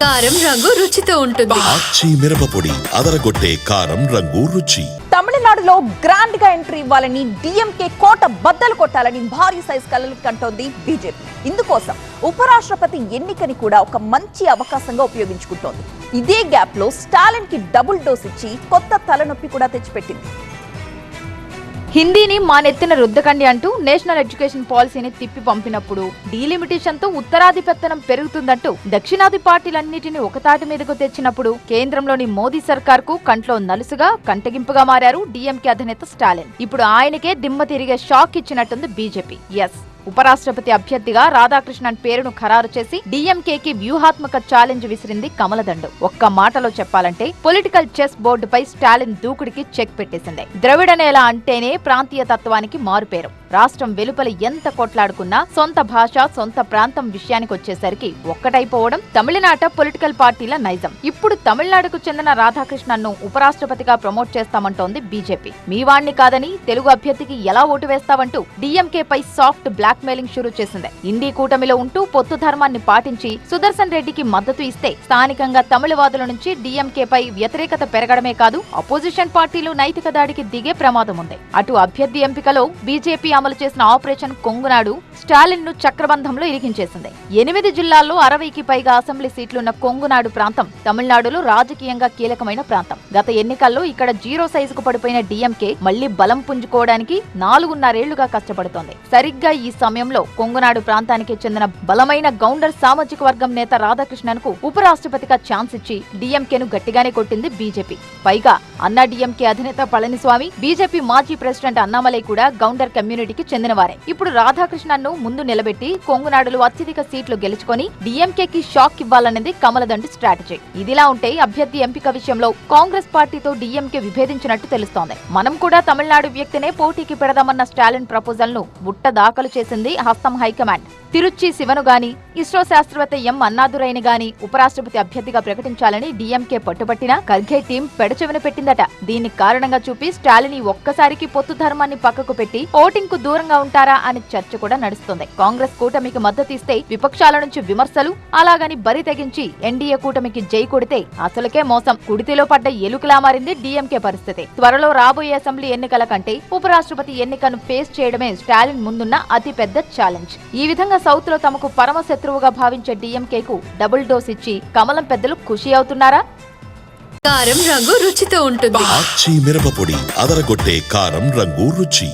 కారం రంగు రుచితో ఉంటుంది. ఆచి మిరపపొడి అదరగొట్టే కారం రంగు రుచి. తమిళనాడులో గ్రాండ్గా ఎంట్రీ ఇవ్వాలని డిఎంకే కోట బద్దలు కొట్టాలని భారీ సైజ్ కలలు కంటోంది బీజేపీ ఇందుకోసం ఉపరాష్ట్రపతి ఎన్నికని కూడా ఒక మంచి అవకాశంగా ఉపయోగించుకుంటోంది. ఇదే గ్యాప్లో స్టాలిన్కి డబుల్ డోస్ ఇచ్చి కొత్త తలనొప్పి కూడా తెచ్చిపెట్టింది. హిందీని మా నెత్తిన రుద్దకండి అంటూ నేషనల్ ఎడ్యుకేషన్ పాలసీని తిప్పి పంపినప్పుడు డీలిమిటేషన్తో ఉత్తరాధిపత్తనం పెరుగుతుందంటూ దక్షిణాది పార్టీలన్నిటిని ఒకతాటి మీదకు తెచ్చినప్పుడు కేంద్రంలోని మోదీ సర్కార్కు కంట్లో నలుసుగా కంటగింపుగా మారారు డీఎంకే అధినేత స్టాలిన్. ఇప్పుడు ఆయనకే దిమ్మ తిరిగే షాక్ ఇచ్చినట్టుంది బీజేపీ. ఎస్. ఉపరాష్ట్రపతి అభ్యర్థిగా రాధాకృష్ణన్ పేరును ఖరారు చేసి డీఎంకేకి వ్యూహాత్మక ఛాలెంజ్ విసిరింది కమలదండు. ఒక్క మాటలో చెప్పాలంటే పొలిటికల్ చెస్ బోర్డుపై స్టాలిన్ దూకుడికి చెక్ పెట్టేసింది. ద్రవిడ నేల అంటేనే ప్రాంతీయ తత్వానికి మారుపేరు. రాష్ట్రం వెలుపల ఎంత కొట్లాడుకున్నా సొంత భాష సొంత ప్రాంతం విషయానికి వచ్చేసరికి ఒక్కటైపోవడం తమిళనాట పొలిటికల్ పార్టీల నైజం. ఇప్పుడు తమిళనాడుకు చెందిన రాధాకృష్ణన్ను ఉపరాష్ట్రపతిగా ప్రమోట్ చేస్తామంటోంది బీజేపీ. మీ వాణ్ణి కాదని తెలుగు అభ్యర్థికి ఎలా ఓటు వేస్తావంటూ డిఎంకే పై సాఫ్ట్ బ్లాక్ మెయిలింగ్ షురూ చేసింది. ఇండీ కూటమిలో ఉంటూ పొత్తు ధర్మాన్ని పాటించి సుదర్శన్ రెడ్డికి మద్దతు ఇస్తే స్థానికంగా తమిళవాదుల నుంచి డిఎంకే పై వ్యతిరేకత పెరగడమే కాదు అపోజిషన్ పార్టీలు నైతిక దాడికి దిగే ప్రమాదం ఉంది అటు అభ్యర్థి ఎంపికలో బీజేపీ అమలు చేసిన ఆపరేషన్ కొంగునాడు స్టాలిన్ను చక్రబంధంలో ఇరికించేసింది. ఎనిమిది జిల్లాల్లో అరవైకి పైగా అసెంబ్లీ సీట్లున్న కొంగునాడు ప్రాంతం తమిళనాడులో రాజకీయంగా కీలకమైన ప్రాంతం. గత ఎన్నికల్లో ఇక్కడ జీరో సైజుకు పడిపోయిన డిఎంకే మళ్ళీ బలం పుంజుకోవడానికి నాలుగున్నరేళ్ళుగా కష్టపడుతోంది. సరిగ్గా ఈ సమయంలో కొంగునాడు ప్రాంతానికి చెందిన బలమైన గౌండర్ సామాజిక వర్గం నేత రాధాకృష్ణన్కు ఉపరాష్ట్రపతిగా ఛాన్స్ ఇచ్చి డిఎంకేను గట్టిగానే కొట్టింది బీజేపీ. పైగా అన్నా డిఎంకే అధినేత పళనిస్వామి బీజేపీ మాజీ ప్రెసిడెంట్ అన్నామలై కూడా గౌండర్ కమ్యూనిటీ కమ్యూనిటీకి చెందినవారే. ఇప్పుడు రాధాకృష్ణన్ను ముందు నిలబెట్టి కొంగునాడులో అత్యధిక సీట్లు గెలుచుకొని డీఎంకేకి షాక్ ఇవ్వాలన్నది కమలదండి స్ట్రాటజీ. ఇదిలా ఉంటే అభ్యర్థి ఎంపిక విషయంలో కాంగ్రెస్ పార్టీతో డీఎంకే విభేదించినట్టు తెలుస్తోంది. మనం కూడా తమిళనాడు వ్యక్తినే పోటీకి పెడదామన్న స్టాలిన్ ప్రపోజల్ను బుట్ట దాఖలు చేసింది హస్తం హైకమాండ్. తిరుచి శివను గాని ఇస్రో శాస్త్రవేత్త ఎం అన్నాదురైని గాని ఉపరాష్ట్రపతి అభ్యర్థిగా ప్రకటించాలని డీఎంకే పట్టుబట్టిన ఖర్గే టీం పెడచెవిన పెట్టిందట. దీన్ని కారణంగా చూపి స్టాలిన్ ఒక్కసారికి పొత్తు ధర్మాన్ని పక్కకు పెట్టి ఓటింగ్కు దూరంగా ఉంటారా అని చర్చ కూడా నడుస్తుంది. కాంగ్రెస్ కూటమికి మద్దతు ఇస్తే విపక్షాల నుంచి విమర్శలు అలాగని బరి తెగించి ఎన్డీఏ కూటమికి జై కొడితే అసలుకే మోసం. కుడితిలో పడ్డ ఎలుకలా మారింది డీఎంకే పరిస్థితి. త్వరలో రాబోయే అసెంబ్లీ ఎన్నికల కంటే ఉపరాష్ట్రపతి ఎన్నికను ఫేస్ చేయడమే స్టాలిన్ ముందున్న అతి పెద్ద ఛాలెంజ్. ఈ విధంగా సౌత్లో తమకు పరమ శత్రువుగా భావించే డీఎంకేకు డబుల్ డోస్ ఇచ్చి కమలం పెద్దలు ఖుషి అవుతున్నారా? కారం రంగు రుచితో ఉంటుంది. ఆచి మిరపపొడి అదరగొట్టే కారం రంగు రుచి.